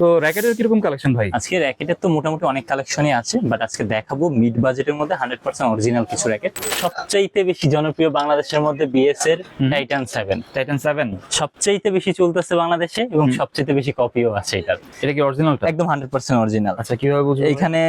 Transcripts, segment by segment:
তো র্যাকেটের কীরকম কালেকশন ভাই? আজকে র্যাকেটের তো মোটামুটি অনেক কালেকশনই আছে বাট আজকে দেখাবো মিড বাজেটের মধ্যে হান্ড্রেড পার্সেন্ট অরিজিনাল কিছু র্যাকেট। সবচাইতে বেশি জনপ্রিয় বাংলাদেশের মধ্যে বিএস এর টাইটান সেভেন টাইটান সেভেন সবচাইতে বেশি চলতেছে বাংলাদেশে এবং সবচাইতে বেশি কপিও আছে এটার। এটা কি অরিজিনালটা একদম হান্ড্রেড পার্সেন্ট অরিজিনাল আচ্ছা কীভাবে বুঝব? এইখানে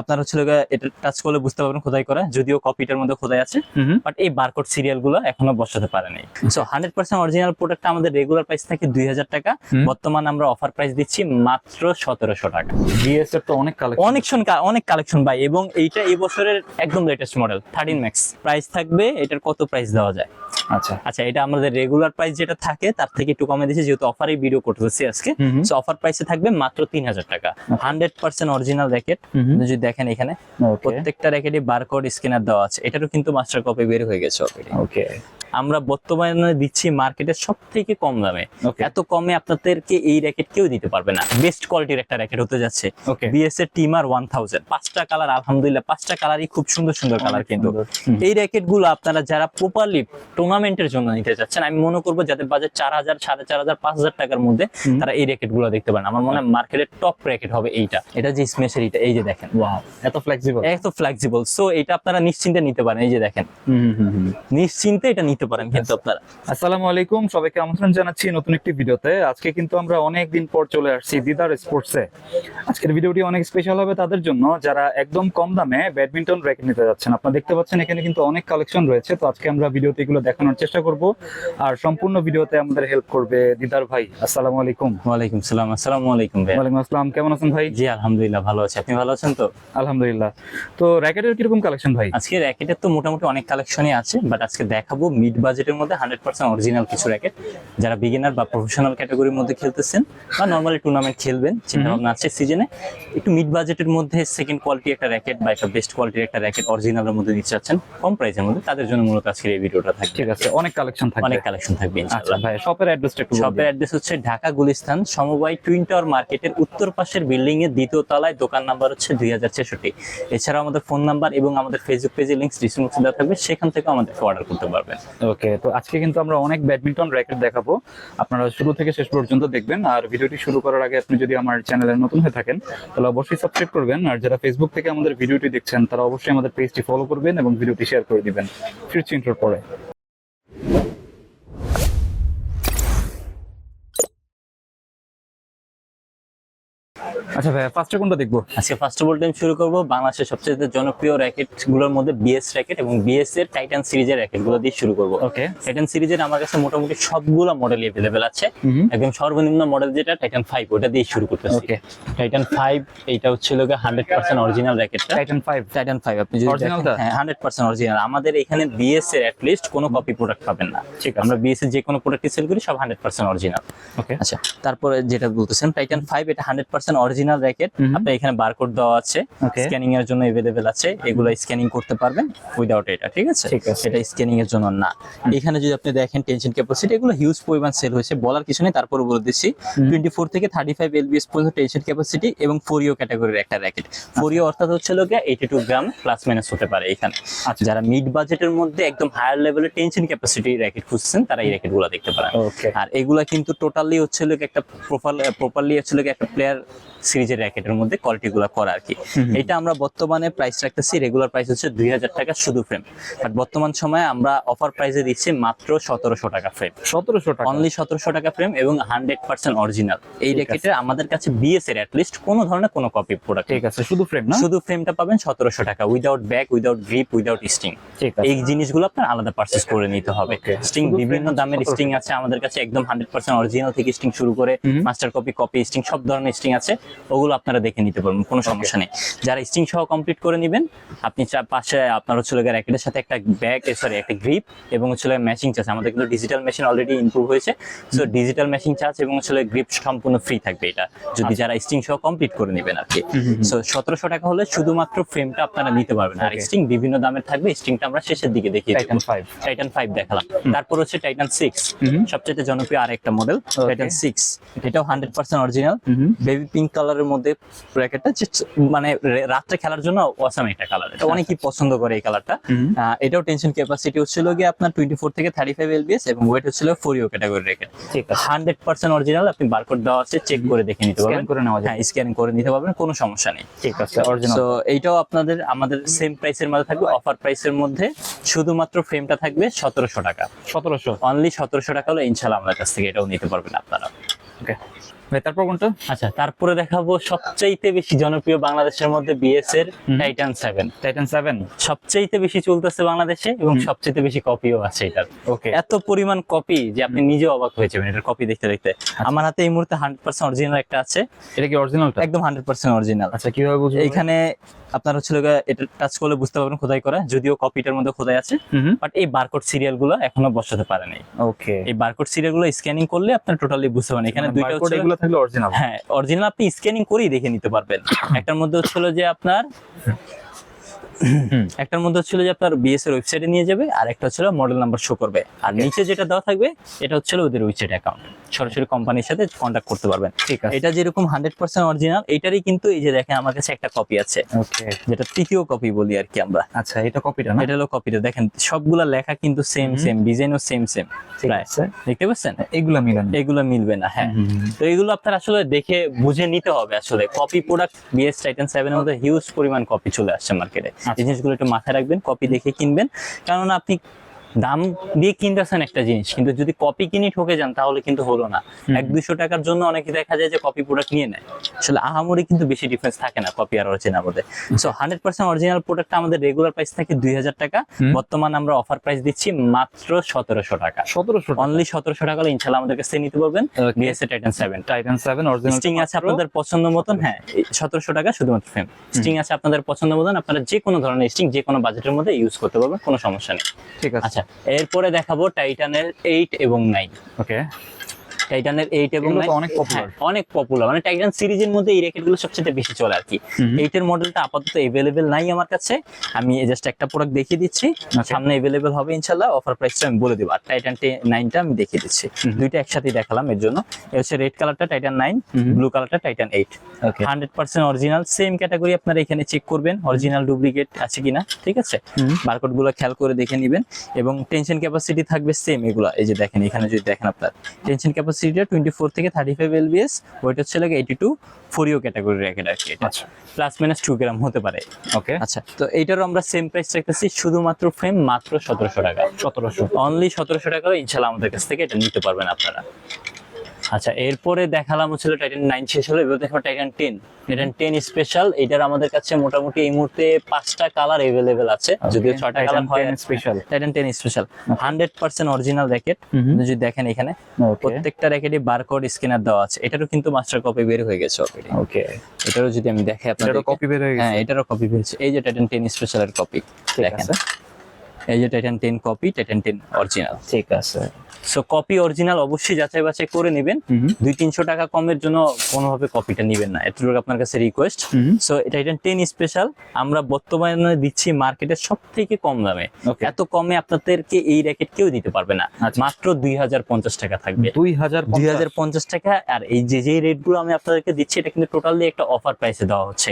আপনার হচ্ছে এটা টাচ করলে বুঝতে পারবেন খোদাই করা যদিও কপিটার মধ্যে খোদাই আছে। বাট এই বারকোড সিরিয়ালগুলো এখনও বসাতে পারে নাই। So hundred percent original product আমাদের রেগুলার প্রাইস থাকে দুই হাজার টাকা। বর্তমানে আমরা অফার প্রাইস দিচ্ছি মাত্র সতেরোশো টাকা। বিএস এর তো অনেক কালেকশন অনেক অনেক কালেকশন ভাই এবং এইটা এই বছরের একদম latest model thirteen max price থাকবে এটার কত প্রাইস দেওয়া যায়? আচ্ছা। আচ্ছা এটা আমাদের রেগুলার প্রাইস যেটা থাকে তার থেকে একটু কমে দিয়েছি যেহেতু অফারে ভিডিও করতেছি আজকে। সো অফার প্রাইসে থাকবে মাত্র তিন হাজার টাকা। Hundred percent original racket. যদি দেখেন এখানে প্রত্যেকটা র্যাকেটে বারকোড স্ক্যানার দেওয়া আছে। এটারও কিন্তু মাস্টার কপি বের হয়ে গেছে অলরেডি ওকে আমরা বর্তমানে দিচ্ছি মার্কেটে সব থেকে কম দামে। এত কমে আপনাদেরকে এই র্যাকেট কেউ দিতে পারবে না। বেস্ট কোয়ালিটির একটা র্যাকেট হতে যাচ্ছে। ওকে বিএস এর টিমার ওয়ান থাউজেন্ড পাঁচটা কালার আলহামদুলিল্লাহ পাঁচটা কালারই খুব সুন্দর সুন্দর কালার কিন্তু। এই র্যাকেটগুলো আপনারা যারা প্রপারলি টুর্নামেন্টের জন্য নিতে চাচ্ছেন আমি মনে করব যাদের বাজেট চার হাজার সাড়ে চার হাজার পাঁচ হাজার টাকার মধ্যে তারা এই র্যাকেটগুলো দেখতে পারেন। আমার মনে হয় মার্কেটের টপ র্যাকেট হবে এইটা। এটা যে স্মেশের এটা এই যে দেখেন। এত ফ্লেক্সিবল এত ফ্লেক্সিবল সো এটা আপনারা নিশ্চিন্তে নিতে পারেন। এই যে দেখেন। নিশ্চিন্তে এটা নিতে পারেন কিন্তু আপনারা। আসসালামু আলাইকুম সবাইকে আমন্ত্রণ জানাচ্ছি নতুন একটি ভিডিওতে। আজকে কিন্তু আমরা অনেক দিন পর চলে আসছি দিদার স্পোর্টসে আজকের ভিডিওটি অনেক স্পেশাল হবে তাদের জন্য। যারা একদম কম দামে ব্যাডমিন্টন র্যাকেট নিতে যাচ্ছেন আপনারা দেখতে পাচ্ছেন এখানে কিন্তু অনেক কালেকশন রয়েছে। তো আজকে আমরা ভিডিওতে এগুলো দেখানোর চেষ্টা করব। আর সম্পূর্ণ ভিডিওতে আমাদের হেল্প করবে দিদার ভাই। আসসালামু আলাইকুম। ওয়ালাইকুম সালাম। আসসালামু আলাইকুম ভাই ওয়ালাইকুম আসসালাম। কেমন আছেন ভাই? জি আলহামদুলিল্লাহ ভালো আছি। আপনি ভালো আছেন তো? আলহামদুলিল্লাহ। তো র্যাকেটের কীরকম কালেকশন ভাই? আজকে র্যাকেটের তো মোটামুটি অনেক কালেকশনই আছে বাট আজকে দেখাবো মিড বাজেটের মধ্যে হান্ড্রেড পার্সেন্ট অরিজিনাল কিছু র্যাকেট যারা বিগিনার বা প্রফেশনাল ক্যাটাগরির মধ্যে খেলতেছেন বা নর্মালি টুর্নামেন্ট খেলবেন চিন্তা ভাবনা আছে সিজনে একটু মিড বাজেটের মধ্যে সেকেন্ড কোয়ালিটি একটা র্যাকেট বা একটা বেস্ট কোয়ালিটির একটা র্যাকেট অরিজিনালের মধ্যে নিতে চাচ্ছেন কম প্রাইসের মধ্যে তাদের জন্য মূলত আজকের এই ভিডিওটা থাকবে। ঠিক আছে অনেক কালেকশন থাকবে। অনেক কালেকশন থাকবে আচ্ছা ইনশাআল্লাহ। ভাই শপের অ্যাড্রেসটা একটু শপের অ্যাড্রেস হচ্ছে ঢাকা গুলিস্তান সমবায় টুইন টাওয়ার মার্কেটের উত্তর পাশের বিল্ডিং এর দ্বিতীয় তলায় দোকান নাম্বার হচ্ছে দুই হাজার ছেষট্টি। এছাড়াও আমাদের ফোন নাম্বার এবং আমাদের ফেসবুক পেজের লিঙ্ক ডিসক্রিপশন দেওয়া থাকবে সেখান থেকে আমাদেরকে অর্ডার করতে পারবেন। ওকে তো আজকে কিন্তু আমরা অনেক ব্যাডমিন্টন র্যাকেট দেখাবো। আপনারা শুরু থেকে শেষ পর্যন্ত দেখবেন, আর ভিডিওটি শুরু করার আগে আপনি যদি আমার চ্যানেলে নতুন হয়ে থাকেন, তাহলে অবশ্যই সাবস্ক্রাইব করবেন, আর যারা ফেসবুক থেকে আমাদের ভিডিওটি দেখছেন, তারা অবশ্যই আমাদের পেজটি ফলো করবেন এবং ভিডিওটি শেয়ার করে দিবেন। ফিরছি ইন্টার পরে। আচ্ছা ভাই ফার্স্টে কোনটা দেখব? আজকে ফার্স্ট অফ অল টাইম শুরু করব বাংলাদেশের সবচেয়ে জনপ্রিয় র্যাকেটগুলোর মধ্যে বিএস র্যাকেট এবং বিএস এর টাইটান সিরিজের র্যাকেটগুলো দিয়ে শুরু করব। ওকে টাইটান সিরিজের আমার কাছে মোটামুটি সবগুলো মডেল অ্যাভেলেবেল আছে। একদম সর্বনিম্ন মডেল যেটা টাইটান ওটা দিয়ে শুরু করতেছি। ওকে টাইটান এইটা হচ্ছে লোকে হান্ড্রেড পার্সেন্ট অরিজিনাল র্যাকেটটা টাইটান 5 টাইটান আপনি যদি? হ্যাঁ হান্ড্রেড পার্সেন্ট অরিজিনাল আমাদের এখানে বিএস এর অ্যাটলিস্ট কোনো কপি প্রোডাক্ট পাবেন না। ঠিক আছে। আমরা বিএস এর যে কোনো প্রোডাক্টই সেল করি সব হান্ড্রেড পার্সেন্ট অরিজিনাল ওকে আচ্ছা তারপরে যেটা বলতেছেন টাইটান ফাইভ এটা হান্ড্রেড পার্সেন্ট অরিজিনাল র্যাকেট হুম। আপনার এখানে বারকোড দেওয়া আছে। স্ক্যানিং এর জন্য এভেলেবেল আছে। এগুলো স্ক্যানিং করতে পারবেন উইদাউট এটা ঠিক আছে? এটা স্ক্যানিং এর জন্য না। এখানে যদি আপনি দেখেন টেনশন ক্যাপাসিটি এগুলো হিউজ পরিমাণ সেল হয়েছে বলার কিছু নেই তারপরে বলে দিচ্ছি। টোয়েন্টি ফোর থেকে থার্টি ফাইভ এলবিএস পর্যন্ত টেনশন ক্যাপাসিটি এবং ফোরিও ক্যাটাগরির একটা র্যাকেট ফোরিও অর্থাৎ হচ্ছে লোকে eighty two gram plus minus হতে পারে এখানে। আচ্ছা। যারা মিড বাজেটের মধ্যে একদম হায়ার লেভেলের টেনশন ক্যাপাসিটি র্যাকেট খুঁজছেন তারা এই র্যাকেট দেখতে পারেন। ওকে আর এগুলা কিন্তু টোটালি হচ্ছে লোক একটা প্রোফাইল প্রপারলি হচ্ছে লোক একটা প্লেয়ার সিরিজের র্যাকেটের মধ্যে কোয়ালিটি গুলো করা আর কি। এটা আমরা বর্তমানে প্রাইস রাখতেছি রেগুলার প্রাইস হচ্ছে দুই হাজার টাকা শুধু ফ্রেম বাট বর্তমান সময়ে আমরা অফার প্রাইসে দিচ্ছি মাত্র সতেরোশো টাকা ফ্রেম 1700 টাকা? অনলি সতেরোশো টাকা ফ্রেম এবং হান্ড্রেড পার্সেন্ট অরিজিনাল এই র্যাকেটের আমাদের কাছে বিএস এর অ্যাটলিস্ট কোনো ধরনের কোনো কপি প্রোডাক্ট ঠিক আছে শুধু ফ্রেম না? শুধু ফ্রেমটা পাবেন সতেরোশো টাকা without bag without grip without string ঠিক আছে। এই জিনিসগুলো আপনার আলাদা পারচেস করে নিতে হবে। স্টিং বিভিন্ন দামের স্টিং আছে আমাদের কাছে একদম হান্ড্রেড পার্সেন্ট অরিজিনাল থেকে স্টিং শুরু করে মাস্টার কপি কপি স্টিং সব ধরনের স্টিং আছে। ওগুলো আপনারা দেখে নিতে পারবেন কোনো সমস্যা নেই। যারা স্টিং সহ কমপ্লিট করে নেবেন আপনি পাশে আপনার হচ্ছে র্যাকেটের সাথে একটা ব্যাগ সরি একটা গ্রিপ এবং হচ্ছে ম্যাচিং চার্জ আমাদের কিন্তু ডিজিটাল মেশিন অলরেডি ইমপ্রুভ হয়েছে। সো ডিজিটাল মেশিং চার্জ এবং হচ্ছে গ্রিপ সম্পূর্ণ ফ্রি থাকবে এটা। যদি যারা স্টিং সহ কমপ্লিট করে নেবেন আর কি। সো সতেরোশো টাকা হলে শুধুমাত্র ফ্রেমটা আপনারা নিতে পারবেন। আর. স্টিং বিভিন্ন দামের থাকবে স্টিংটা আমরা শেষের দিকে দেবো। টাইটান 5 টাইটান ফাইভ দেখালাম। তারপর হচ্ছে টাইটান সিক্স সবচেয়ে জনপ্রিয় আরেকটা মডেল টাইটান সিক্স এটাও hundred percent original baby pink pink কালারের মধ্যে র্যাকেটটা মানে রাত্রে খেলার জন্য অসাম একটা কালার এটা অনেকেই পছন্দ করে এই কালারটা এটাও টেনশন ক্যাপাসিটি হচ্ছিল গিয়ে আপনার টোয়েন্টি ফোর থেকে থার্টি ফাইভ এলবিএস এবং ওয়েট হচ্ছিল ফোরিও ক্যাটাগরি র্যাকেট ঠিক আছে। হান্ড্রেড পার্সেন্ট অরিজিনাল আপনি বারকোড দেওয়া আছে চেক করে দেখে নিতে পারবেন। করে নেওয়া যায় স্ক্যান করে নিতে পারবেন কোনো সমস্যা নেই। ঠিক আছে অরিজিনাল তো এইটাও আপনাদের আমাদের সেম প্রাইসের মধ্যে থাকবে অফার প্রাইসের মধ্যে শুধুমাত্র ফ্রেমটা থাকবে সতেরোশো টাকা। সতেরোশো। অনলি সতেরোশো টাকা হলে ইনশাল্লাহ আমাদের কাছ থেকে এটাও নিতে পারবেন আপনারা। ওকে তারপর কোনটা? আচ্ছা তারপরে দেখাবো সবচাইতে বেশি জনপ্রিয় বাংলাদেশের মধ্যে বিএস এর টাইটান সেভেন টাইটান সেভেন সবচাইতে বেশি চলতেছে বাংলাদেশে এবং। সবচাইতে বেশি কপিও আছে এটার। ওকে এত পরিমাণ কপি যে আপনি নিজে অবাক হয়ে যাবেন এটার কপি দেখতে দেখতে। আমার হাতে এই মুহূর্তে হান্ড্রেড পার্সেন্ট অরিজিনাল একটা আছে। এটা কি অরিজিনাল একদম হান্ড্রেড পার্সেন্ট অরিজিনাল আচ্ছা কীভাবে বুঝব এইখানে আপনার হচ্ছে এটা টাচ করলে বুঝতে পারবেন খোদাই করা যদিও কপিটার মধ্যে খোদাই আছে বাট এই বারকোড সিরিয়ালগুলো এখনও বসাতে পারে নাই। ওকে এই বারকোড সিরিয়ালগুলো স্ক্যানিং করলে আপনার টোটালি বুঝতে পারেন এখানে দুইটা হচ্ছে এগুলো থাকলে অরিজিনাল হ্যাঁ অরিজিনাল আপনি স্ক্যানিং করেই দেখে নিতে পারবেন। একটার মধ্যে হচ্ছিল যে আপনার একটার মধ্যে হচ্ছিল যে আপনার বিএস এর ওয়েবসাইটে নিয়ে যাবে আর একটা হচ্ছিল মডেল নাম্বার শো করবে। আর নিচে যেটা দেওয়া থাকবে এটা হচ্ছিল ওদের ওয়েবসাইট অ্যাকাউন্ট সরাসরি কোম্পানির সাথে কন্ট্যাক্ট করতে পারবেন। ঠিক আছে। এটা যেরকম হান্ড্রেড পার্সেন্ট অরিজিনাল এটারই কিন্তু এই যে দেখেন আমার কাছে একটা কপি আছে। যেটা তৃতীয় কপি বলি আর কি আমরা। আচ্ছা এটা কপিটা না? এটা হলো কপিটা দেখেন সবগুলা লেখা কিন্তু সেম। সেম ডিজাইনও সেম সেম ঠিক প্রায়। আছে। দেখতে পাচ্ছেন? এগুলা মিলান। এগুলো মিলবে না হ্যাঁ। তো এগুলো আপনার আসলে দেখে বুঝে নিতে হবে আসলে। Copy product BS Titan seven এর মধ্যে হিউজ পরিমাণ কপি চলে আসছে মার্কেটে এই জিনিসগুলো একটু মাথায় রাখবেন কপি দেখে কিনবেন। কারণ আপনি দাম দিয়ে কিনতেছেন একটা জিনিস কিন্তু যদি কপি কিনে ঠকে যান তাহলে কিন্তু হলো না। এক দুইশো টাকার জন্য অনেকে দেখা যায় যে কপি প্রোডাক্ট নিয়ে নেয়। আসলে আহামরি কিন্তু বেশি ডিফারেন্স থাকে না কপি আর অরিজিনাল মধ্যে। So hundred percent original product আমাদের রেগুলার প্রাইস থাকে দুই হাজার টাকা। বর্তমানে আমরা অফার প্রাইস দিচ্ছি মাত্র সতেরোশো টাকা। সতেরোশো অনলি সতেরোশো টাকা হলে ইনশাল্লাহ আমাদের কাছে নিতে পারবেন। BSA Titan seven Titan seven original string আছে আপনাদের পছন্দ মতন হ্যাঁ সতেরোশো টাকা শুধুমাত্র ফ্রেম স্টিং আছে আপনাদের পছন্দ মতন আপনারা যে কোনো ধরনের স্টিং যে কোনো বাজেটের মধ্যে ইউজ করতে পারবেন কোনো সমস্যা নেই। ঠিক আছে। আচ্ছা এরপরে দেখাবো টাইটানের এইট এবং নাইন ওকে টাইটানের এইট এবং এগুলো তো 9 অনেক popular। হ্যাঁ, অনেক পপুলার মানে টাইটান সিরিজের মধ্যে এই র্যাকেটগুলো সবচেয়ে বেশি চলে আর কি। এইটের মডেলটা আপাতত এভেলেবেল নাই আমার কাছে। আমি জাস্ট একটা প্রোডাক্ট দেখিয়ে দিচ্ছি। সামনে এভেলেবেল হবে ইনশাল্লাহ অফার প্রাইসটা আমি বলে দেবো। আর টাইটান নাইনটা আমি দেখিয়ে দিচ্ছি। দুইটা একসাথে দেখালাম এর জন্য। হচ্ছে রেড কালারটা টাইটান নাইন। ব্লু কালারটা Titan eight okay hundred percent original same category আপনারা এখানে চেক করবেন। অরিজিনাল ডুপ্লিকেট আছে কিনা। ঠিক আছে। বারকোডগুলো খেয়াল করে দেখে নেবেন। এবং টেনশন ক্যাপাসিটি থাকবে সেম এগুলো। এই যে দেখেন এখানে যদি দেখেন আপনার। টেনশন ক্যাপাসিটিটা টোয়েন্টি ফোর থেকে থার্টি ফাইভ এলবিএস ওইটা হচ্ছে লাগে এইটি টু ফোরিও ক্যাটাগরির র্যাকেট আর কি এটা। আচ্ছা। প্লাস মাইনাস টু গ্রাম হতে পারে। ওকে আচ্ছা তো এইটারও আমরা সেম প্রাইস রাখতেছি শুধুমাত্র ফ্রেম মাত্র সতেরোশো টাকা। সতেরোশো। অনলি সতেরোশো টাকা ইনশাল্লাহ আমাদের কাছ থেকে এটা নিতে পারবেন আপনারা। আচ্ছা এরপরে দেখালাম হচ্ছিল টাইটান নাইন শেষ হলো এবার দেখো Titan ten Titan ten special এটার আমাদের কাছে মোটামুটি এই মুহূর্তে পাঁচটা কালার এভেলেবেল আছে যদিও ছয়টা কালার হয় special Titan ten special hundred percent original racket যদি দেখেন এখানে প্রত্যেকটা র্যাকেটে বারকোড স্ক্যানার দেওয়া আছে। এটারও কিন্তু মাস্টার কপি বের হয়ে গেছে অলরেডি ওকে এটারও যদি আমি দেখাই আপনাদের কপি বের হয়ে গেছে। হ্যাঁ এটারও কপি পেয়েছে এই যে টাইটান টেন স্পেশালের কপি দেখেন। এই যে Titan ten copy Titan ten original ঠিক আছে। সো কপি অরিজিনাল অবশ্যই যাচাই বাছাই করে নেবেন। দুই তিনশো টাকা কমের জন্য কোনোভাবে কপিটা নেবেন না। এতটুকু আপনার কাছে রিকোয়েস্ট সো এটা টেন স্পেশাল আমরা বর্তমানে দিচ্ছি মার্কেটে সব থেকে কম দামে। এত কমে আপনাদেরকে এই র্যাকেট কেউ দিতে পারবে না। আচ্ছা। মাত্র দুই হাজার পঞ্চাশ টাকা থাকবে। দুই হাজার দুই হাজার পঞ্চাশ টাকা। আর এই যে যে রেটগুলো আমি আপনাদেরকে দিচ্ছি এটা কিন্তু টোটালি একটা অফার প্রাইসে দেওয়া হচ্ছে।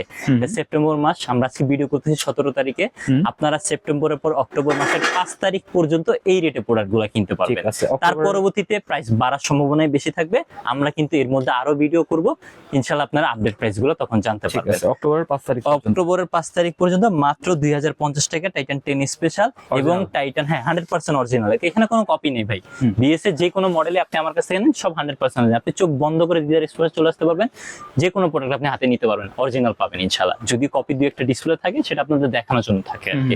সেপ্টেম্বর মাস। আমরা আজকে ভিডিও করতেছি সতেরো তারিখে। আপনারা সেপ্টেম্বরের পর অক্টোবর মাসের পাঁচ তারিখ পর্যন্ত এই রেটে প্রোডাক্টগুলা কিনতে পারবেন। তার পরবর্তীতে প্রাইস বাড়ার সম্ভাবনাই বেশি থাকবে। আমরা কিন্তু এর মধ্যে আরও ভিডিও করব। ইনশাল্লাহ আপনারা আপডেট প্রাইসগুলো তখন জানতে পারবেন। অক্টোবরের পাঁচ তারিখ অক্টোবরের পাঁচ তারিখ পর্যন্ত মাত্র দুই হাজার পঞ্চাশ টাকা টাইটান টেন স্পেশাল এবং টাইটান হ্যাঁ হান্ড্রেড পার্সেন্ট অরিজিনাল এখানে কোনো কপি নেই ভাই। হুম। বিএস এর যে কোনো মডেলে আপনি আমার কাছে নেন সব হান্ড্রেড পার্সেন্ট আপনি চোখ বন্ধ করে দিদার এক্সপ্রেস চলে আসতে পারবেন। যে কোনো প্রোডাক্ট আপনি হাতে নিতে পারবেন অরিজিনাল পাবেন ইনশাল্লাহ যদি কপি দুই একটা ডিসপ্লে থাকে সেটা আপনাদের দেখানোর জন্য থাকে আর কি।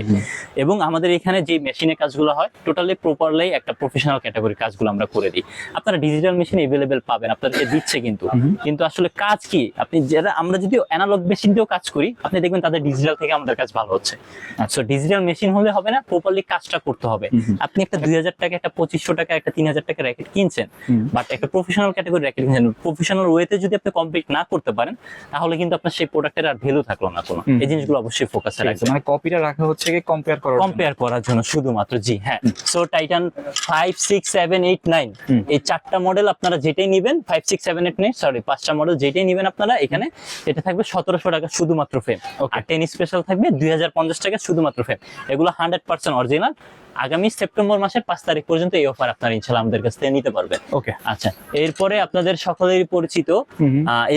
এবং আমাদের এখানে যে মেশিনে কাজগুলো হয় টোটালি প্রপারলি একটা প্রফেশনাল ক্যাটাগরি কাজগুলো আমরা করে দিই। আপনারা ডিজিটাল মেশিন এভেলেবেল পাবেন আপনাদেরকে দিচ্ছে কিন্তু। কিন্তু আসলে কাজ কি? আপনি যারা আমরা যদি অ্যানালগ মেশিন দিয়েও কাজ করি আপনি দেখবেন তাদের ডিজিটাল থেকে আমাদের কাজ ভালো হচ্ছে। সো ডিজিটাল মেশিন হলে হবে না প্রপারলি কাজটা করতে হবে। আপনি একটা দুই হাজার টাকা একটা পঁচিশশো টাকা একটা তিন হাজার টাকা র্যাকেট কিনছেন বাট একটা প্রফেশনাল ক্যাটাগরি র্যাকেট কিনছেন প্রফেশনাল ওয়েতে যদি আপনি কমপ্লিট না করতে পারেন তাহলে কিন্তু আপনার সেই প্রোডাক্টের আর ভ্যালু থাকল না কোনো। এই জিনিসগুলো অবশ্যই ফোকাসে রাখবেন। মানে কপিটা রাখা হচ্ছে কি কম্পেয়ার করা কম্পেয়ার করার খেলার জন্য শুধুমাত্র জি হ্যাঁ। So Titan five six seven eight nine. এই চারটা মডেল আপনারা যেটাই নিবেন five six seven eight nine sorry পাঁচটা মডেল যেটাই নিবেন আপনারা এখানে এটা থাকবে সতেরোশো টাকা শুধুমাত্র ফ্রেম. আর টেন স্পেশাল থাকবে দুই হাজার পঞ্চাশ টাকা শুধুমাত্র ফ্রেম এগুলো হান্ড্রেড পার্সেন্ট অরিজিনাল আগামী সেপ্টেম্বর মাসের পাঁচ তারিখ পর্যন্ত এই অফার আপনারা ইনশাল্লাহ আমাদের কাছ থেকে নিতে পারবেন। ওকে আচ্ছা এরপরে আপনাদের সকলেরই পরিচিত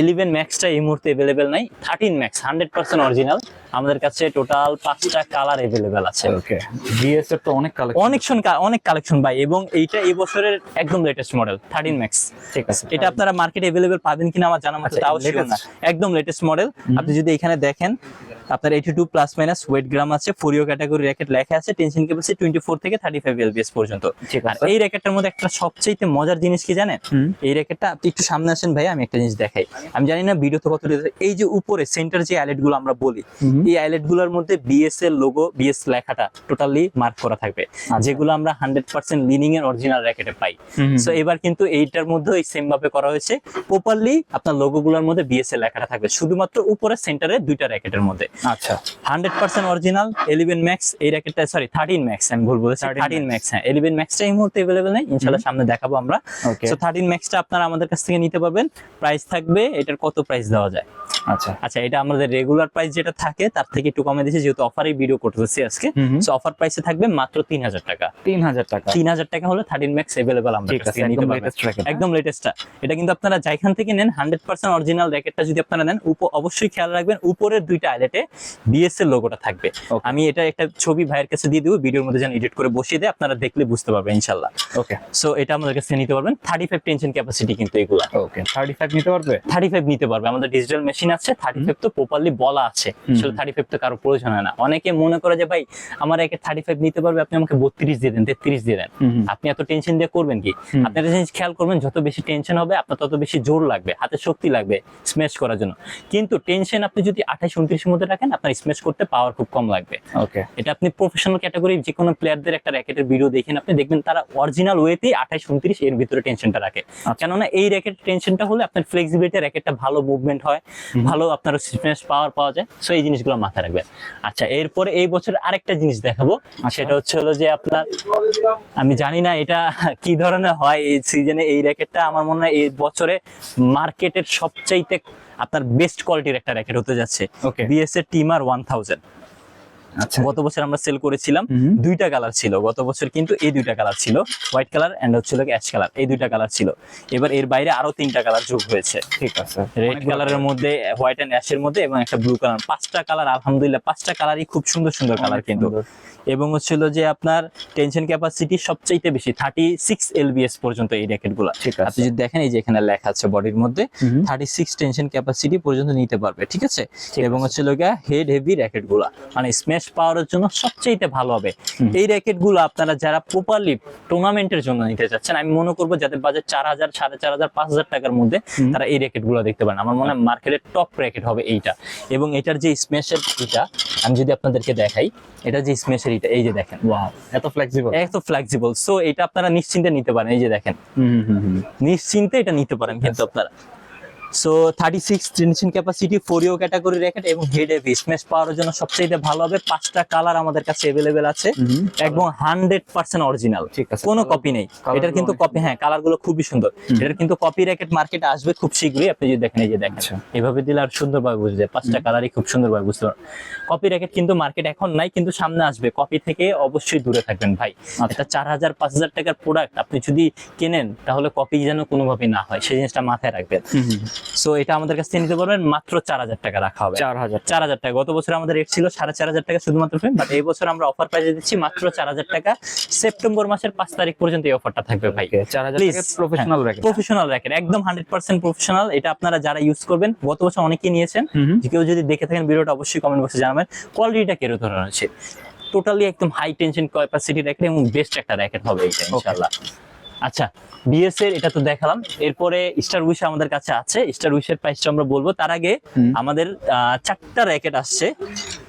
ইলেভেন ম্যাক্সটা এই মুহূর্তে এভেলেবেল নাই thirteen max hundred percent original আমাদের কাছে টোটাল পাঁচটা কালার এভেলেবেল আছে। ওকে বিএস এর তো অনেক কালেকশন অনেক অনেক কালেকশন ভাই এবং এইটা এই বছরের একদম লেটেস্ট মডেল থার্টিন ম্যাক্স ঠিক আছে। এটা আপনারা মার্কেটে এভেলেবেল পাবেন কিনা আমার জানা মতো আচ্ছা, তাও শিওর না। একদম লেটেস্ট মডেল আপনি যদি এখানে দেখেন আপনার eighty two plus minus weight gram আছে ফোরিও ক্যাটাগরি র্যাকেট লেখা আছে টেনশন ক্যাপাসিটি টোয়েন্টি ফোর থেকে থার্টি ফাইভ এলবিএস পর্যন্ত। আর এই র্যাকেটটার মধ্যে একটা সবচেয়ে মজার জিনিস কি জানেন? এই র্যাকেটটা আপনি একটু সামনে আসেন ভাই আমি একটা জিনিস দেখাই। আমি জানি না ভিডিওতে কত এই যে উপরে সেন্টার যে আইলেটগুলো আমরা বলি এই আইলেটগুলোর মধ্যে বিএস এর লোগো বিএস লেখাটা টোটালি মার্ক করা থাকবে। যেগুলো আমরা হান্ড্রেড পার্সেন্ট লিনিং এর অরিজিনাল র্যাকেটে পাই। সো এবার কিন্তু এইটার মধ্যে এই সেম ভাবে করা হয়েছে। প্রপারলি আপনার লোগো গুলোর মধ্যে বিএস এর লেখাটা থাকবে। শুধুমাত্র উপরে সেন্টারে দুইটা র্যাকেটের মধ্যে। আচ্ছা। Hundred percent original eleven max এই র্যাকেটটা সরি থার্টিন ম্যাক্স আমি ভুল বলেছি থার্টিন ম্যাক্স হ্যাঁ এলিভেন ম্যাক্সটা এই মুহূর্তে এভেলেবেল নেই ইনশাল্লাহ সামনে দেখাবো আমরা। সো থার্টিন ম্যাক্সটা আপনারা আমাদের কাছ থেকে নিতে পারবেন। প্রাইস থাকবে এটার কত প্রাইস দেওয়া যায়? আচ্ছা। আচ্ছা এটা আমাদের রেগুলার প্রাইস যেটা থাকে তার থেকে একটু কমে দিয়েছি যেহেতু অফারে ভিডিও করতেছি আজকে। সো অফার প্রাইসে থাকবে মাত্র তিন হাজার টাকা। তিন হাজার টাকা। তিন হাজার টাকা হলে থার্টিন ম্যাক্স থেকে নিতে একদম লেটেস্ট লেটেস্টটা এটা কিন্তু আপনারা যেখান থেকে নেন হান্ড্রেড পার্সেন্ট অরিজিনাল র্যাকেটটা যদি আপনারা নেন অবশ্যই খেয়াল রাখবেন উপরের দুইটা আইলেটে বিএস এর লোগোটা থাকবে। আমি এটা একটা ছবি ভাইয়ের কাছে দিয়ে দেবো ভিডিওর মধ্যে যেন এডিট করে বসিয়ে দেয় আপনারা দেখলে বুঝতে পারবেন ইনশাল্লাহ ওকে সো এটা আমাদের কাছে নিতে পারবেন। থার্টি ফাইভ টেনশন ক্যাপাসিটি কিন্তু এগুলা। ওকে থার্টি ফাইভ নিতে পারবে? থার্টি ফাইভ নিতে পারবে। আমাদের ডিজিটাল মেশিন আছে থার্টি ফাইভ তো প্রপারলি বলা আছে। আসলে থার্টি ফাইভ তো কারও প্রয়োজন হয় না। অনেকে মনে করে যে ভাই আমার একে থার্টি ফাইভ নিতে পারবে আপনি আমাকে বত্রিশ দিয়ে দেন তেত্রিশ দিয়ে দেন। আপনি এত টেনশন দিয়ে করবেন কি? হুম। আপনি একটা জিনিস খেয়াল করবেন যত বেশি টেনশন হবে আপনার তত বেশি জোর লাগবে হাতে শক্তি লাগবে স্ম্যাশ করার জন্য। কিন্তু টেনশন আপনি যদি আঠাশ উনত্রিশের মধ্যে রাখেন আপনার স্ম্যাশ করতে পাওয়ার খুব কম লাগবে। ওকে এটা আপনি প্রফেশনাল ক্যাটাগরি যে কোনো প্লেয়ারদের একটা র্যাকেটের ভিডিও দেখেন আপনি দেখবেন তারা অরিজিনাল ওয়েতেই আঠাশ উনত্রিশ এর ভিতরে টেনশনটা রাখে। কেননা এই র্যাকেট টেনশনটা হলে আপনার ফ্লেক্সিবিলিটি র্যাকেটটা ভালো মুভমেন্ট হয় ভালো আপনার স্পেস পাওয়ার পাওয়া যায় সো এই জিনিসগুলো মাথায় রাখবেন। আচ্ছা এরপরে এই বছর আরেকটা জিনিস দেখাবো সেটা হচ্ছে হলো যে আপনার আমি জানি না এটা কি ধরনের হয় এই সিজনে এই র্যাকেটটা আমার মনে হয় এই বছরে মার্কেটের সবচাইতে আপনার বেস্ট কোয়ালিটির একটা র্যাকেট হতে যাচ্ছে। ওকে বিএস এর টিমার ওয়ান থাউজেন্ড আচ্ছা গত বছর আমরা সেল করেছিলাম দুইটা কালার ছিল। গত বছর কিন্তু এই দুইটা কালার ছিল। হোয়াইট কালার এন্ড হচ্ছিল অ্যাশ কালার এই দুইটা কালার ছিল। এবার এর বাইরে আরও তিনটা কালার যোগ হয়েছে। ঠিক আছে। রেড কালারের মধ্যে হোয়াইট এন্ড অ্যাশের মধ্যে এবং একটা ব্লু কালার পাঁচটা কালার আলহামদুলিল্লাহ পাঁচটা কালারই খুব সুন্দর সুন্দর কালার কিন্তু। এবং হচ্ছিল যে আপনার টেনশন ক্যাপাসিটি সবচাইতে বেশি থার্টি সিক্স এলবিএস পর্যন্ত এই র্যাকেটগুলা। ঠিক আপনি যদি দেখেন এই যে এখানে লেখা আছে বডির মধ্যে থার্টি সিক্স টেনশন ক্যাপাসিটি পর্যন্ত নিতে পারবে ঠিক আছে? এবং হচ্ছিল লগা হেড হেভি র্যাকেটগুলা। মানে স্ম্যাশ পাওয়ারের জন্য সবচেয়ে ভালো হবে। এই র্যাকেটগুলো আপনারা যারা প্রপারলি টুর্নামেন্টের জন্য নিতে চাচ্ছেন আমি মনে করব যাদের বাজার চার হাজার সাড়ে চার হাজার পাঁচ হাজার টাকার মধ্যে তারা এই র্যাকেটগুলো দেখতে পারেন। আমার মনে হয় মার্কেটের টপ র্যাকেট হবে এইটা। এবং এটার যে স্মেশের এটা আমি যদি আপনাদেরকে দেখাই এটা যে স্মেশের এটা এই যে দেখেন ওয়াও এত ফ্লেক্সিবল এত ফ্লেক্সিবল সো এটা আপনারা নিশ্চিন্তে নিতে পারেন এই যে দেখেন। নিশ্চিন্তে এটা নিতে পারেন কিন্তু আপনারা। So thirty six tension capacity four U category racket এবং হেড হেভি স্ম্যাশ পাওয়ার জন্য সবচেয়ে ভালো হবে। পাঁচটা কালার আমাদের কাছে অ্যাভেলেবেল আছে। একদম হান্ড্রেড পার্সেন্ট অরিজিনাল ঠিক আছে। কোনো কপি নেই। এটার কিন্তু কপি হ্যাঁ কালারগুলো খুবই সুন্দর। এটার কিন্তু কপি র্যাকেট মার্কেটে আসবে খুব শীঘ্রই। আপনি যদি দেখেন এই যে দেখেন। আচ্ছা। এভাবে দিলে আর সুন্দরভাবে বুঝে যায় পাঁচটা কালারই খুব সুন্দরভাবে বুঝতে পারবেন। কপি র্যাকেট কিন্তু মার্কেট এখন নাই কিন্তু সামনে আসবে। কপি থেকে অবশ্যই দূরে থাকবেন ভাই। আচ্ছা। এটা চার হাজার পাঁচ হাজার টাকার প্রোডাক্ট আপনি যদি কেনেন তাহলে কপি যেন কোনোভাবে না হয়। সেই জিনিসটা মাথায় রাখবেন। সো এটা আমাদের কাছে নিতে পারবেন মাত্র চার হাজার টাকা রাখা হবে। চার হাজার চার হাজার টাকা। গত বছর আমাদের রেট ছিল সাড়ে চার হাজার টাকা শুধুমাত্র ফ্রেম বাট এই বছর আমরা অফার প্রাইসে দিচ্ছি মাত্র চার হাজার টাকা। সেপ্টেম্বর মাসের পাঁচ তারিখ পর্যন্ত এই অফারটা থাকবে ভাই। চার হাজার প্রফেশনাল র্যাকেট প্রফেশনাল র্যাকেট একদম হান্ড্রেড পার্সেন্ট প্রফেশনাল এটা আপনারা যারা ইউজ করবেন গত বছর অনেকেই নিয়েছেন। কেউ যদি দেখে থাকেন ভিডিওটা অবশ্যই কমেন্ট বক্সে জানাবেন। কোয়ালিটিটা কীরকম ধরনের আছে টোটালি একদম হাই টেনশন ক্যাপাসিটি র্যাকেট এবং বেস্ট একটা র্যাকেট হবে এটা ইনশাআল্লাহ। আচ্ছা বিএস এর এটা তো দেখালাম। এরপরে স্টার উইশ আমাদের কাছে আছে। স্টার উইশের প্রাইসটা আমরা বলব। তার আগে আমাদের চারটা র্যাকেট আসছে।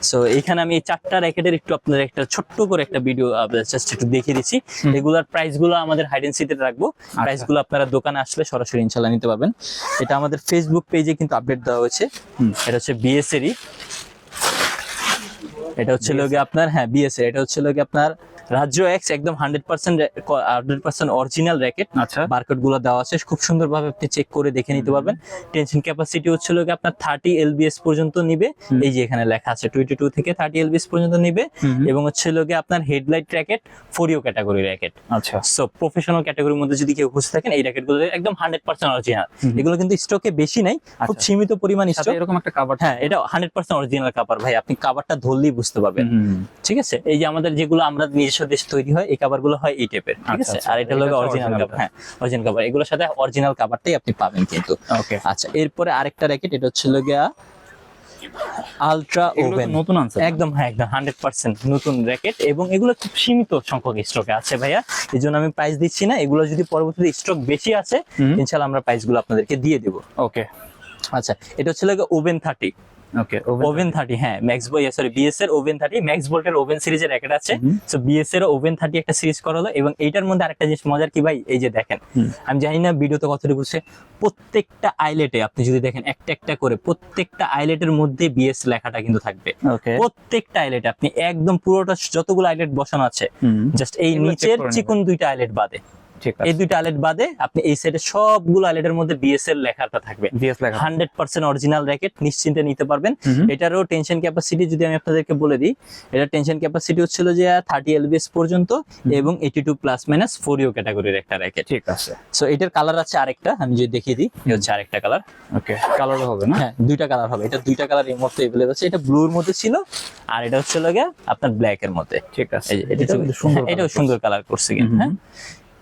সো এখানে আমি চারটা র্যাকেটের একটু আপনাদের একটা ছোট্ট করে একটা ভিডিও জাস্ট একটু দেখিয়ে দিচ্ছি। এগুলার প্রাইসগুলো আমাদের হাইডেন্সিতে রাখব। প্রাইসগুলো আপনারা দোকানে আসলে সরাসরি ইনশাল্লাহ নিতে পারবেন। এটা আমাদের ফেসবুক পেজে কিন্তু আপডেট দেওয়া হয়েছে। এটা হচ্ছে বিএস এরই। এটা হচ্ছে লোকে আপনার হ্যাঁ বিএস এটা হচ্ছে লোকে আপনার রাজ্য এক্স একদম hundred percent hundred percent original racket আচ্ছা। বারকোডগুলো দেওয়া আছে খুব সুন্দরভাবে আপনি চেক করে দেখে নিতে পারবেন। টেনশন ক্যাপাসিটি হচ্ছে লোকে আপনার থার্টি এলবিএস পর্যন্ত নিবে। এই যে এখানে লেখা আছে টোয়েন্টি টু থেকে থার্টি এলবিএস পর্যন্ত নিবে। এবং হচ্ছে লোকে আপনার head light racket four U category racket আচ্ছা। সো প্রফেশনাল ক্যাটাগরির মধ্যে যদি কেউ খুঁজে থাকেন এই র্যাকেটগুলো একদম হান্ড্রেড পার্সেন্ট অরিজিনাল এগুলো কিন্তু স্টকে বেশি নাই খুব আচ্ছা। সীমিত পরিমাণ স্টক এরকম একটা কাভার হ্যাঁ এটা হান্ড্রেড পার্সেন্ট অরিজিনাল কাভার ভাই আপনি কাভারটা ধরলেই বুঝতে পারবেন। ঠিক আছে? এই যে আমাদের যেগুলো আমরা নিজস্ব দেশে তৈরি হয় এই কাভারগুলো হয় এই টাইপের ঠিক আচ্ছা, আছে? আচ্ছা। আর এটা হলো অরিজিনাল কাভার হ্যাঁ অরিজিনাল কাভার এগুলোর সাথে অরিজিনাল কাভারটাই আপনি পাবেন কিন্তু। ওকে আচ্ছা এরপরে আরেকটা র্যাকেট এটা হচ্ছে গিয়া আলট্রা ওভেন নতুন আনছে একদম হ্যাঁ একদম হান্ড্রেড পার্সেন্ট নতুন র্যাকেট এবং এগুলো খুব সীমিত সংখ্যক স্টকে আছে ভাইয়া। এই জন্য আমি প্রাইস দিচ্ছি না এগুলো যদি পরবর্তীতে স্টক বেশি আছে। ইনশাল্লাহ আমরা প্রাইসগুলো আপনাদেরকে দিয়ে দেবো। ওকে আচ্ছা এটা হচ্ছে oven thirty okay oven thirty হ্যাঁ ম্যাক্স বই সরি বিএস এর ওভেন থার্টি ম্যাক্স ভোল্টের ওভেন সিরিজের র্যাকেট আছে। সো বিএস এর ওভেন থার্টি একটা সিরিজ করা হলো এবং এইটার মধ্যে আরেকটা জিনিস মজার কি ভাই? এই যে দেখেন আমি জানি না ভিডিওতে কতটুকু বুঝছে প্রত্যেকটা আইলেটে আপনি যদি দেখেন একটা একটা করে প্রত্যেকটা আইলেটের মধ্যে বিএস লেখাটা কিন্তু থাকবে। ওকে প্রত্যেকটা আইলেটে আপনি একদম পুরোটা যতগুলো আইলেট বসানো আছে জাস্ট এই নিচের চিকন দুইটা আইলেট বাদে। এই দুইটা আইলেট বাদে আপনি এই সাইডে সবগুলো আইলেটের মধ্যে বিএস এর লেখাটা থাকবে। হান্ড্রেড পার্সেন্ট অরিজিনাল র্যাকেট নিশ্চিন্তে নিতে পারবেন। এটারও টেনশন ক্যাপাসিটি যদি আমি আপনাদেরকে বলে দিই এটা টেনশন ক্যাপাসিটি হচ্ছিল যে থার্টি এলবিএস পর্যন্ত এবং eighty two plus minus four U ক্যাটাগরির একটা র্যাকেট ঠিক আছে। সো এটার কালার আছে আরেকটা আমি যদি দেখিয়ে দিই হচ্ছে আরেকটা কালার ওকে কালারও হবে না? হ্যাঁ দুইটা কালার হবে। এটা দুইটা কালার এই মুহূর্তে এভেলেবল আছে। এটা ব্লুর মধ্যে ছিল আর এটা হচ্ছে লাগে আপনার ব্ল্যাক এর মধ্যে। ঠিক আছে। এটা এটা সুন্দর হ্যাঁ, এটাও সুন্দর কালার করছে কিন্তু হ্যাঁ।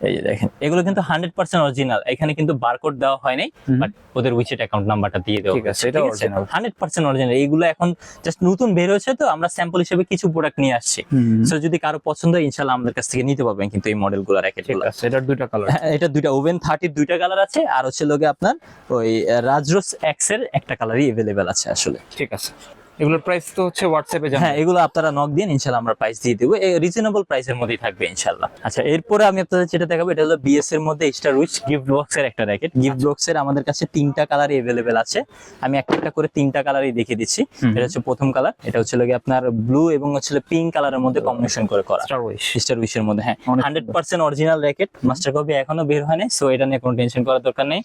এই যে দেখেন এগুলো কিন্তু হান্ড্রেড পার্সেন্ট অরিজিনাল এখানে কিন্তু বারকোড দেওয়া হয় নাই বাট ওদের উইচেট অ্যাকাউন্ট নাম্বারটা দিয়ে দেওয়া ঠিক আছে, এটা original। হান্ড্রেড পার্সেন্ট অরিজিনাল এইগুলো এখন জাস্ট নতুন বের হয়েছে তো আমরা স্যাম্পল হিসেবে কিছু প্রোডাক্ট নিয়ে আসছি। সো যদি কারও পছন্দ হয় আমাদের কাছ থেকে নিতে পারবেন কিন্তু এই মডেলগুলো র্যাকেট ঠিক আছে এটার দুইটা কালার হ্যাঁ, এটা দুইটা ওভেন থার্টির দুইটা কালার আছে আর হচ্ছে লোকে আপনার ওই রাজরোস এক্সের একটা কালারই এভেলেবেল আছে আসলে। ঠিক আছে। এগুলোর প্রাইস তো হচ্ছে হোয়াটসঅ্যাপে জানেন হ্যাঁ এগুলো আপনারা নক দিন ইনশাল্লাহ আমরা প্রাইস দিয়ে দেবো রিজনেবল প্রাইসের মধ্যেই থাকবে ইনশাল্লাহ আচ্ছা এরপরে আমি আপনাদের যেটা দেখাবো এটা হলো বিএস এর মধ্যে স্টার উইচ গিফট বক্স এর একটা র্যাকেট গিফট বক্স এর আমাদের কাছে তিনটা কালারই अवेलेबल আছে আমি একটা একটা করে তিনটা কালারই দেখিয়ে দিচ্ছি হুম। এটা হচ্ছে প্রথম কালার এটা হচ্ছে লাগে আপনার ব্লু এবং হচ্ছে পিঙ্ক কালারের মধ্যে কম্বিনেশন করে করা স্টার উইশ স্টার উইশের মধ্যে হ্যাঁ অনেক hundred percent original racket master copy এখনো বের হয় নাই সো এটা নিয়ে কোনো টেনশন করার দরকার নেই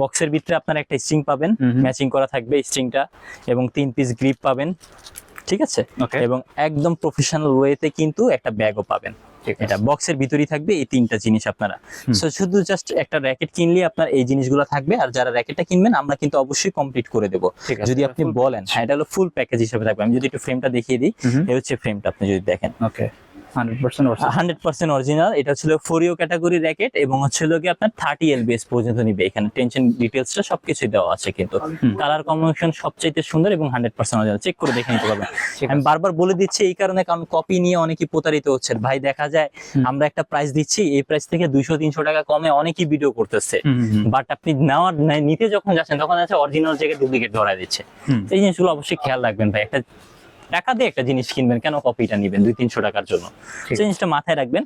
বক্সের ভিতরে আপনার একটা স্ট্রিং পাবেন হুম হুম। ম্যাচিং করা থাকবে স্ট্রিংটা এবং তিন পিস গ্রিপ পাবেন ঠিক আছে? এবং একদম প্রফেশনাল ওয়েতে কিন্তু একটা ব্যাগও পাবেন। এটা বক্সের ভিতরেই থাকবে এই তিনটা জিনিস আপনারা। সো শুধু জাস্ট একটা র্যাকেট কিনলে আপনার এই জিনিসগুলো থাকবে আর যারা র্যাকেটটা কিনবেন আমরা কিন্তু অবশ্যই কমপ্লিট করে দেবো। যদি আপনি বলেন হ্যাঁ এটা হলো ফুল প্যাকেজ হিসেবে থাকবে। আমি যদি একটু ফ্রেমটা দেখিয়ে দিই এই হচ্ছে ফ্রেমটা আপনি যদি দেখেন। ওকে 100% হান্ড্রেড পার্সেন্ট অরিজিনাল এটা ছিল ফোরিও ক্যাটাগরি র্যাকেট এবং হচ্ছিল কি আপনার থার্টি এলবিএস পর্যন্ত নিবে। এখানে টেনশন ডিটেলসটা সবকিছুই দেওয়া আছে কিন্তু। কালার কম্বিনেশন সবচাইতে সুন্দর এবং হান্ড্রেড পার্সেন্ট অরিজিনাল চেক করে দেখে নিতে পারবেন। আমি বারবার বলে দিচ্ছি এই কারণে কারণ কপি নিয়ে অনেকেই প্রতারিত হচ্ছে। ভাই দেখা যায় আমরা একটা প্রাইস দিচ্ছি এই প্রাইস থেকে দুইশো তিনশো টাকা কমে অনেকেই ভিডিও করতেছে। বাট আপনি নেওয়ার নিতে যখন যাচ্ছেন তখন আছে অরিজিনাল জায়গায় ডুপ্লিকেট ধরায় দিচ্ছে। এই জিনিসগুলো অবশ্যই খেয়াল রাখবেন ভাই। একটা টাকা দিয়ে একটা জিনিস কিনবেন কেন কপিটা নেবেন দুই তিনশো টাকার জন্য? জিনিসটা মাথায় রাখবেন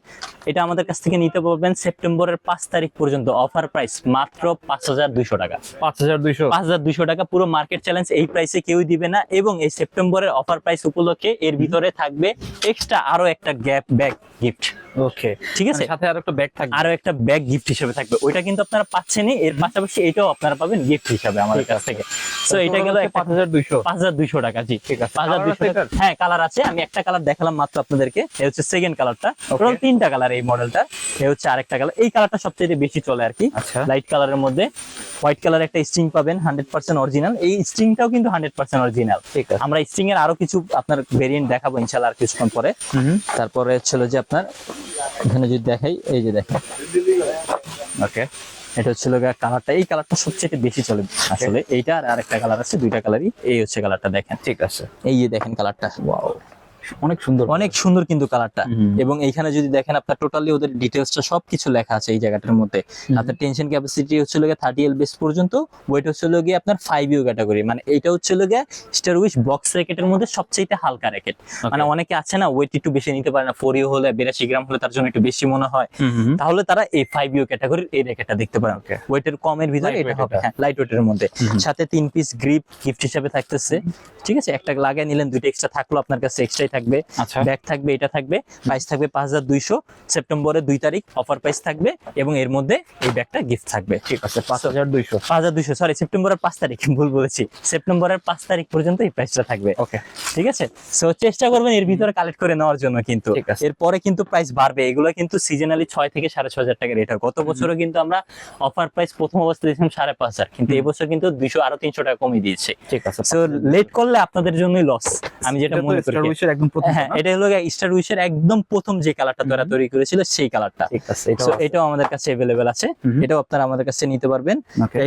এটা আমাদের কাছ থেকে নিতে পারবেন সেপ্টেম্বরের পাঁচ তারিখ পর্যন্ত অফার প্রাইস মাত্র পাঁচ হাজার দুইশো টাকা। পাঁচ হাজার দুইশো। পাঁচ হাজার দুইশো টাকা পুরো মার্কেট চ্যালেঞ্জ এই প্রাইসে কেউই দিবে না এবং এই সেপ্টেম্বরের অফার প্রাইস উপলক্ষে এর ভিতরে থাকবে এক্সট্রা আরও একটা গ্যাপ ব্যাগ গিফট ওকে ঠিক আছে? সাথে আরও একটা ব্যাগ থাকবে। আরও একটা ব্যাগ গিফট হিসেবে থাকবে। ওইটা কিন্তু আপনারা পাচ্ছেনই এর পাশাপাশি এটাও আপনারা পাবেন গিফট হিসাবে আমাদের কাছ থেকে। তো এটা গেল 5200 5200 টাকা জি। ঠিক আছে। 5200 এটার হ্যাঁ কালার আছে। আমি একটা কালার দেখালাম মাত্র আপনাদেরকে। হচ্ছে সেকেন্ড কালারটা টোটাল তিনটা কালার এই মডেলটা এ হচ্ছে আরেকটা কালার এই কালারটা সবচেয়ে বেশি চলে আর কি। লাইট কালারের মধ্যে। হোয়াইট কালার একটা স্ট্রিং পাবেন হান্ড্রেড পার্সেন্ট অরিজিনাল এই স্ট্রিংটাও কিন্তু হান্ড্রেড পার্সেন্ট অরিজিনাল আমরা স্ট্রিং এর আরও কিছু আপনার ভেরিয়েন্ট দেখাবো ইনশাল্লাহ আর কিছুক্ষণ পরে। তারপরে ছিল যে আপনার এখানে যদি দেখাই এই যে দেখেন। ওকে এটা হচ্ছে কালারটা এই কালারটা সবচেয়ে বেশি চলে আসলে। এইটা আর আরেকটা কালার আছে দুইটা কালারই এই হচ্ছে কালারটা দেখেন। ঠিক আছে। এই যে দেখেন কালারটা ওয়াও অনেক সুন্দর অনেক সুন্দর কিন্তু কালারটা। এবং এইখানে যদি দেখেন আপনার টোটালি ওদের ডিটেলসটা সবকিছু লেখা আছে এই জায়গাটার মধ্যে। আপনার টেনশন ক্যাপাসিটি হচ্ছে গিয়ে থার্টি এল বেস পর্যন্ত ওয়েট হচ্ছে গিয়ে আপনার ফাইভ ইউ ক্যাটাগরি মানে এইটা হচ্ছে গিয়ে স্টার উইশ বক্স র্যাকেটের মধ্যে সবচেয়ে হালকা র্যাকেট মানে অনেকে আছে না ওয়েট একটু বেশি নিতে পারে না ফোর ইউ হলে বিরাশি গ্রাম হলে তার জন্য একটু বেশি মনে হয়। তাহলে তারা এই ফাইভ ইউ ক্যাটাগরির এই র্যাকেটটা দেখতে পারেন. ওয়েটের কমের ভিতরে এটা হবে এটা। হ্যাঁ লাইট ওয়েটের মধ্যে। সাথে তিন পিস গ্রিপ গিফট হিসাবে থাকতেছে। ঠিক আছে? একটা লাগিয়ে নিলেন দুইটা এক্সট্রা থাকল আপনার কাছে এক্সট্রাই থাকবে আচ্ছা। ব্যাগ থাকবে এটা থাকবে প্রাইস থাকবে পাঁচ হাজার দুইশো। সেপ্টেম্বরের দুই তারিখ অফার প্রাইস থাকবে এবং এর মধ্যে এই ব্যাগটা গিফট থাকবে। ঠিক আছে পাঁচ হাজার দুইশো। পাঁচ হাজার দুইশো সরি সেপ্টেম্বরের পাঁচ তারিখ ভুল বলেছি। সেপ্টেম্বরের পাঁচ তারিখ পর্যন্ত এই প্রাইসটা থাকবে। ওকে ঠিক আছে? সো চেষ্টা করবেন এর ভিতরে কালেক্ট করে নেওয়ার জন্য কিন্তু। এরপরে কিন্তু প্রাইস বাড়বে। এগুলো কিন্তু সিজনালি ছয় থেকে সাড়ে ছ হাজার টাকা রেট হয়। গত বছরও কিন্তু আমরা অফার প্রাইস প্রথম অবস্থায় দিয়েছিলাম সাড়ে পাঁচ হাজার। কিন্তু এবছর কিন্তু দুইশো আরও তিনশো টাকা কমিয়ে দিয়েছে। ঠিক আছে। সো লেট করলে আপনাদের জন্যই লস আমি যেটা মনে করি একদম প্রথম হ্যাঁ এটা হলো স্টার উইশের একদম প্রথম যে কালারটা তারা তৈরি করেছিল সেই কালারটা ঠিক আছে এটাও আমাদের কাছে আছে। এটাও আপনারা আমাদের কাছে নিতে পারবেন।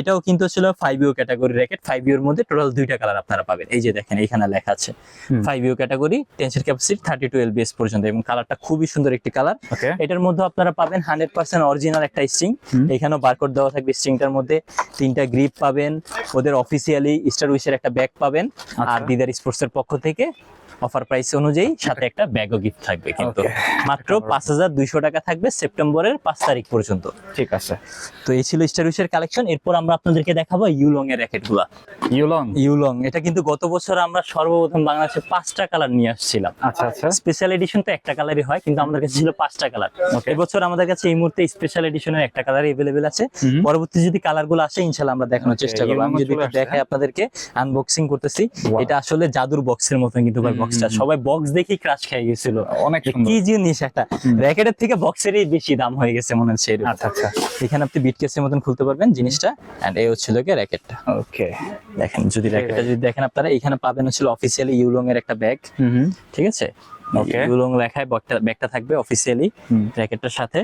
এটাও কিন্তু ছিল five U category racket five your মধ্যে টোটাল দুইটা কালার আপনারা পাবেন। এই যে দেখেন এখানে লেখা আছে। U category tension capacity thirty two LBS পর্যন্ত এবং কালারটা খুবই সুন্দর একটি কালার এটার মধ্যে আপনারা পাবেন হান্ড্রেড পার্সেন্ট অরিজিনাল একটা স্ট্রিং। এখানেও বারকোড দেওয়া থাকবে স্ট্রিংটার মধ্যে। তিনটা গ্রিপ পাবেন। ওদের অফিসিয়ালি স্টার উইশের একটা ব্যাগ পাবেন। আর আচ্ছা। দিদার স্পোর্টস এর পক্ষ থেকে অফার প্রাইস অনুযায়ী সাথে একটা ব্যাগও গিফট থাকবে কিন্তু। মাত্র পাঁচ হাজার দুইশো টাকা থাকবে সেপ্টেম্বরের পাঁচ তারিখ পর্যন্ত। ঠিক আছে। তো এই ছিল স্টার উইশের কালেকশন এরপর আমরা আপনাদেরকে দেখাবো ইউলং এর র্যাকেটগুলা ইউলং ইউলং এটা কিন্তু গত বছর আমরা সর্বপ্রথম বাংলাদেশে পাঁচটা কালার নিয়ে আসছিলাম। আচ্ছা আচ্ছা। স্পেশাল এডিশন তো একটা কালারই হয় কিন্তু আমাদের কাছে ছিল পাঁচটা কালার. এবছর আমাদের কাছে এই মুহূর্তে স্পেশাল এডিশনের একটা কালার এভেলেবেল আছে। পরবর্তী যদি কালারগুলো আসে ইনশাল্লাহ আমরা দেখানোর চেষ্টা করব। আমি যদি। দেখাই আপনাদেরকে আনবক্সিং করতেছি। এটা আসলে জাদুর বক্সের মতন কিন্তু হুম, বক্সটা সবাই বক্স দেখেই ক্রাশ খেয়ে গেছিল। অনেক কি জিনিস একটা। র্যাকেটের থেকে বক্সেরই বেশি দাম হয়ে গেছে মনে হচ্ছে আচ্ছা আচ্ছা। এখানে আপনি বিট কেসের মতন খুলতে পারবেন জিনিসটা এন্ড এই হচ্ছিল কি র্যাকেটটা ওকে দেখেন যদি র্যাকেটটা যদি দেখেন আপনারা এখানে পাবেন হচ্ছিল অফিসিয়ালি ইউলং এর একটা ব্যাগ ঠিক আছে. ইউলং লেখায় ব্যাগটা থাকবে অফিসিয়ালি। র্যাকেটটার সাথে।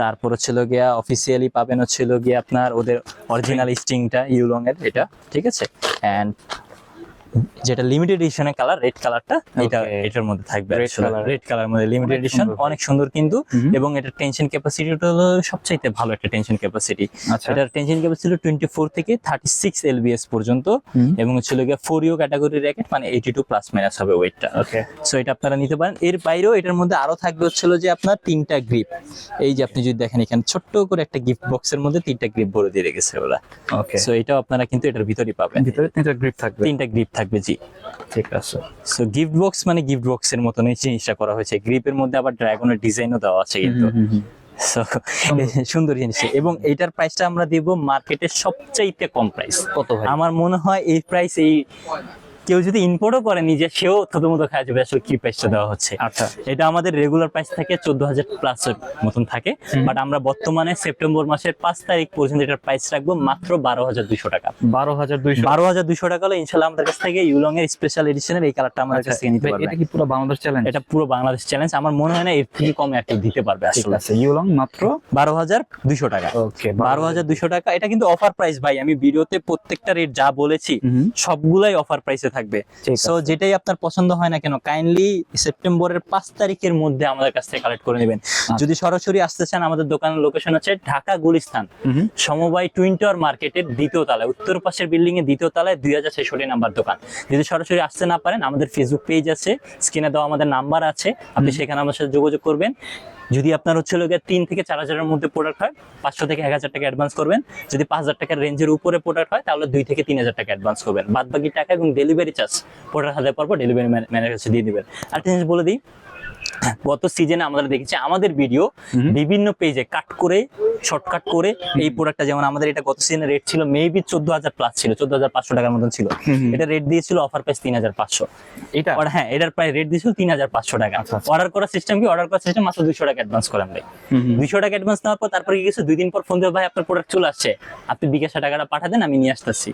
তারপর হচ্ছিল গিয়া অফিসিয়ালি পাবেন হচ্ছিল গিয়া আপনার ওদের অরিজিনাল স্টিংটা ইউলং এর এটা। ঠিক আছে? এন্ড যেটা লিমিটেড এডিশনের কালার রেড কালারটা এটা এটার মধ্যে থাকবে রেড কালার মধ্যে লিমিটেড এডিশন অনেক সুন্দর কিন্তু। এবং এটা টেনশন ক্যাপাসিটিটা হলো সবচাইতে ভালো একটা টেনশন ক্যাপাসিটি আচ্ছা। এটার টেনশন ক্যাপাসিটি টোয়েন্টি ফোর থেকে থার্টি সিক্স এলবিএস পর্যন্ত। এবং হচ্ছিল গিয়া ফোর ইউ ক্যাটাগরি র্যাকেট মানে এইটি টু প্লাস মাইনাস হবে ওয়েটটা ওকে সো এটা আপনারা নিতে পারেন। এর বাইরেও এটার মধ্যে আরও থাকবে হচ্ছিল যে আপনার তিনটা গ্রিপ এই যে আপনি যদি দেখেন এখানে ছোট্ট করে একটা গিফট বক্সের মধ্যে তিনটা গ্রিপ ভরে দিয়ে রেখেছে ওরা। ওকে সো এটাও আপনারা কিন্তু এটার ভিতরেই পাবেন। ভিতরে তিনটা গ্রিপ থাকবে। তিনটা গ্রিপ থাকবে জি। ঠিক আছে। সো গিফট বক্স মানে গিফট বক্সের মতন এই জিনিসটা করা হয়েছে। গ্রিপের মধ্যে আবার ড্রাগনের ডিজাইনও দেওয়া আছে কিন্তু। সুন্দর। জিনিস এবং এটার প্রাইসটা আমরা দিব মার্কেটের সবচাইতে কম প্রাইস কত আমার মনে হয় এই প্রাইস এই কেউ যদি ইম্পোর্টও করে নিজে সেও থতো মতো খাওয়া যাবে আসলে কি প্রাইসটা দেওয়া হচ্ছে? আচ্ছা। এটা আমাদের রেগুলার প্রাইস থাকে চোদ্দ হাজার প্লাস মতন থাকে। বাট আমরা বর্তমানে সেপ্টেম্বর মাসের পাঁচ তারিখ পর্যন্ত এটার প্রাইস রাখব মাত্র বারো হাজার দুইশো টাকা। বারো হাজার দুইশো। বারো হাজার দুইশো টাকা হলে ইনশাল্লাহ আমাদের কাছ থেকে ইউলং এর স্পেশাল এডিশনের এই কালারটা আমাদের কাছ থেকে নিতে পারবে। এটা কি পুরো বাংলাদেশ চ্যালেঞ্জ এটা পুরো বাংলাদেশ চ্যালেঞ্জ আমার মনে হয় না এর থেকে কমে আর দিতে পারবে আসলে। ইউলং মাত্র বারো হাজার দুইশো টাকা। ওকে বারো হাজার দুইশো টাকা এটা কিন্তু অফার প্রাইস ভাই। আমি ভিডিওতে প্রত্যেকটা রেট যা বলেছি সবগুলাই অফার প্রাইসে থাকবে। সো যেটাই আপনার পছন্দ হয় না কেন কাইন্ডলি সেপ্টেম্বরের পাঁচ তারিখের মধ্যে আমাদের কাছ থেকে কালেক্ট করে নেবেন। যদি সরাসরি আসতে চান আমাদের দোকানের লোকেশন হচ্ছে ঢাকা গুলিস্তান। সমবায় টুইন টাওয়ার মার্কেটের দ্বিতীয় তলায়। উত্তর পাশের বিল্ডিং এর দ্বিতীয় তলায় দুই হাজার ছেষট্টি নাম্বার দোকান। যদি সরাসরি আসতে না পারেন আমাদের ফেসবুক পেজ আছে স্ক্রিনে দেওয়া আমাদের নাম্বার আছে। আপনি সেখানে আমাদের সাথে যোগাযোগ করবেন। যদি আপনার হচ্ছে লোকে তিন থেকে চার হাজারের মধ্যে প্রোডাক্ট হয়, পাঁচশো থেকে এক হাজার টাকা অ্যাডভান্স করবেন। যদি পাঁচ হাজার টাকার রেঞ্জের উপরে প্রোডাক্ট হয়, তাহলে দুই থেকে তিন হাজার টাকা অ্যাডভান্স করবেন। বাদ বাকি টাকা এবং ডেলিভারি চার্জ প্রোডাক্ট হাতে পর ডেলিভারি ম্যানেজার কাছে দিয়ে দেবেন। আর জিনিস বলে দিই গত সিজনে আমরা দেখেছি আমাদের ভিডিও বিভিন্ন পেজে কাট করে শর্টকাট করে এই প্রোডাক্টটা যেমন আমাদের এটা গত সিজনে রেট ছিল মেবি চোদ্দ হাজার প্লাস ছিল চোদ্দ হাজার পাঁচশো টাকার মতন ছিল। এটা রেট দিয়েছিল অফার প্রাইস তিন হাজার পাঁচশো। এটা? আর হ্যাঁ এটার প্রায় রেট দিয়েছিল তিন হাজার পাঁচশো টাকা। আচ্ছা, আচ্ছা। অর্ডার করার সিস্টেম কি? অর্ডার করার সিস্টেম মাত্র দুইশো টাকা অ্যাডভান্স করেন ভাই। দুইশো টাকা অ্যাডভান্স নেওয়ার পর তারপরে কি কিছু দুই দিন পর ফোন দিয়ে ভাই আপনার প্রোডাক্ট চলে আসছে। আপনি বিকাশে টাকাটা পাঠাতেন আমি নিয়ে আসতেছি।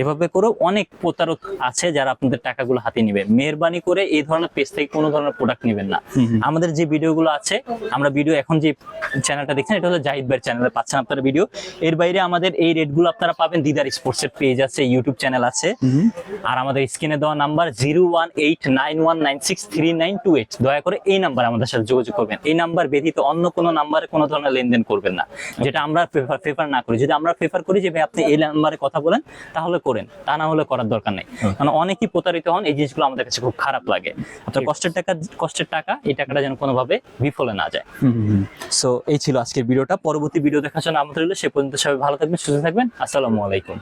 এভাবে করেও অনেক প্রতারক আছে যারা আপনাদের টাকাগুলো হাতে নিবে। মেহরবানি করে এই ধরনের পেজ থেকে কোনো ধরনের প্রোডাক্ট নেবেন না। আমাদের যে ভিডিওগুলো আছে আমরা ভিডিও এখন যে চ্যানেলটা দেখছেন এটা হলো জাহিদ ভাইয়ের চ্যানেলে পাচ্ছেন আপনারা ভিডিও এর বাইরে আমাদের এই রেটগুলো আপনারা পাবেন দিদার স্পোর্টস এর পেজ আছে ইউটিউব চ্যানেল আছে। আর আমাদের স্ক্রিনে দেওয়া number zero one eight nine one nine six three nine two eight দয়া করে এই নাম্বার আমাদের সাথে যোগাযোগ করবেন। এই নাম্বার ব্যতীত অন্য কোনো নাম্বারে কোনো ধরনের লেনদেন করবেন না। যেটা আমরা প্রেফার প্রেফার না করি। যদি আমরা প্রেফার করি যে ভাই আপনি এই নাম্বারে কথা বলেন তাহলে করেন। তা না হলে করার দরকার নেই। কারণ অনেকেই প্রতারিত হন এই জিনিসগুলো আমাদের কাছে খুব খারাপ লাগে। আপনার কষ্টের টাকা কষ্টের টাকা এই টাকাটা যেন কোনোভাবে বিফলে না যায়। সো এই ছিল আজকের ভিডিওটা। পরবর্তী ভিডিও দেখার জন্য আমাদের সে পর্যন্ত সবাই ভালো থাকবেন সুস্থ থাকবেন। আসসালামু আলাইকুম।